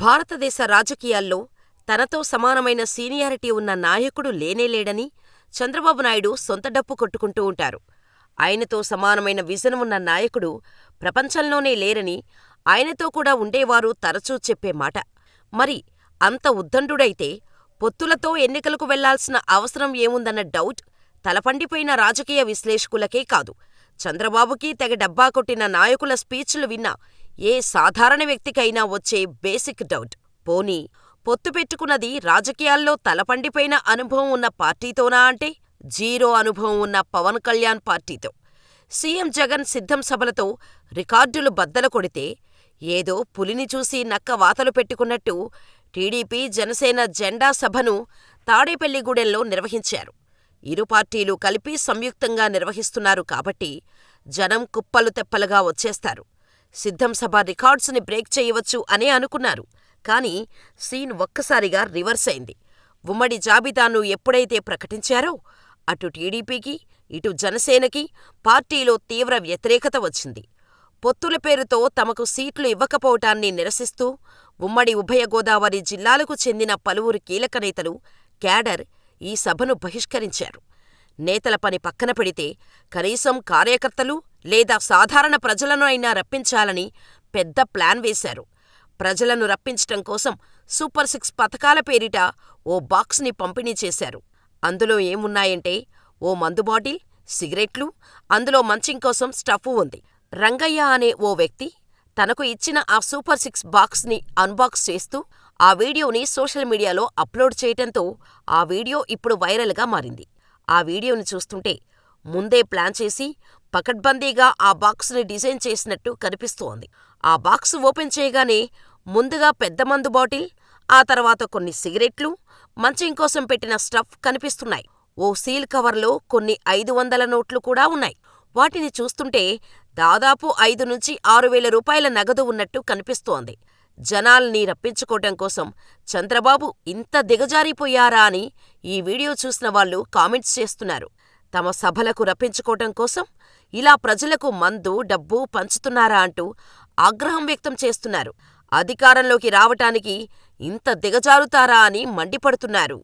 భారతదేశ రాజకీయాల్లో తనతో సమానమైన సీనియారిటీ ఉన్న నాయకుడు లేనేలేడని చంద్రబాబు నాయుడు సొంత డప్పు కొట్టుకుంటూ ఉంటారు. ఆయనతో సమానమైన విజన్ ఉన్న నాయకుడు ప్రపంచంలోనే లేరని, ఆయనతో కూడా ఉండేవారు తరచూ చెప్పే మాట. మరి అంత ఉద్దండుడైతే పొత్తులతో ఎన్నికలకు వెళ్ళాల్సిన అవసరం ఏముందన్న డౌట్ తలపండిపోయిన రాజకీయ విశ్లేషకులకే కాదు, చంద్రబాబుకి తెగ డబ్బా కొట్టిన నాయకుల స్పీచ్లు విన్న ఏ సాధారణ వ్యక్తికైనా వచ్చే బేసిక్ డౌట్. పోనీ పొత్తు పెట్టుకున్నది రాజకీయాల్లో తలపండిపోయిన అనుభవం ఉన్న పార్టీతోనా అంటే జీరో అనుభవం ఉన్న పవన్ కళ్యాణ్ పార్టీతో. సీఎం జగన్ సిద్ధం సభలతో రికార్డులు బద్దలు కొడితే, ఏదో పులిని చూసి నక్క వాతలు పెట్టుకున్నట్టు టీడీపీ, జనసేన జెండా సభను తాడేపల్లిగూడెంలో నిర్వహించారు. ఇరు పార్టీలు కలిపి సంయుక్తంగా నిర్వహిస్తున్నారు కాబట్టి జనం కుప్పలు తెప్పలుగా వచ్చేస్తారు. సిద్ధం సభ రికార్డ్స్ని బ్రేక్ చేయవచ్చు అనే అనుకున్నారు. కానీ సీన్ ఒక్కసారిగా రివర్స్ అయింది. ఉమ్మడి జాబితాను ఎప్పుడైతే ప్రకటించారో అటు టీడీపీకి, ఇటు జనసేనకి పార్టీలో తీవ్ర వ్యతిరేకత వచ్చింది. పొత్తుల పేరుతో తమకు సీట్లు ఇవ్వకపోవటాన్ని నిరసిస్తూ ఉమ్మడి ఉభయ గోదావరి జిల్లాలకు చెందిన పలువురు కీలక నేతలు, క్యాడర్ ఈ సభను బహిష్కరించారు. నేతల పని పక్కన పెడితే కనీసం కార్యకర్తలు లేదా సాధారణ ప్రజలను అయినా రప్పించాలని పెద్ద ప్లాన్ వేశారు. ప్రజలను రప్పించటం కోసం సూపర్ సిక్స్ పథకాల పేరిట ఓ బాక్స్ని పంపిణీ చేశారు. అందులో ఏమున్నాయంటే ఓ మందు బాటిల్, సిగరెట్లు, అందులో మంచింగ్ కోసం స్టఫ్ ఉంది. రంగయ్య అనే ఓ వ్యక్తి తనకు ఇచ్చిన ఆ సూపర్ సిక్స్ బాక్స్ని అన్బాక్స్ చేస్తూ ఆ వీడియోని సోషల్ మీడియాలో అప్లోడ్ చేయటంతో ఆ వీడియో ఇప్పుడు వైరల్గా మారింది. ఆ వీడియోని చూస్తుంటే ముందే ప్లాన్ చేసి పకడ్బందీగా ఆ బాక్స్ని డిజైన్ చేసినట్టు కనిపిస్తోంది. ఆ బాక్స్ ఓపెన్ చేయగానే ముందుగా పెద్ద మందు బాటిల్, ఆ తర్వాత కొన్ని సిగరెట్లు, మంచం కోసం పెట్టిన స్టఫ్ కనిపిస్తున్నాయి. ఓ సీల్ కవర్లో కొన్ని ఐదు వందల నోట్లు కూడా ఉన్నాయి. వాటిని చూస్తుంటే దాదాపు ఐదు నుంచి ఆరు వేల రూపాయల నగదు ఉన్నట్టు కనిపిస్తోంది. జనాల్ని రప్పించుకోవటం కోసం చంద్రబాబు ఇంత దిగజారిపోయారా అని ఈ వీడియో చూసిన వాళ్ళు కామెంట్స్ చేస్తున్నారు. తమ సభలకు రప్పించుకోవటం కోసం ఇలా ప్రజలకు మందు, డబ్బు పంచుతున్నారా అంటూ ఆగ్రహం వ్యక్తం చేస్తున్నారు. అధికారంలోకి రావటానికి ఇంత దిగజారుతారా అని మండిపడుతున్నారు.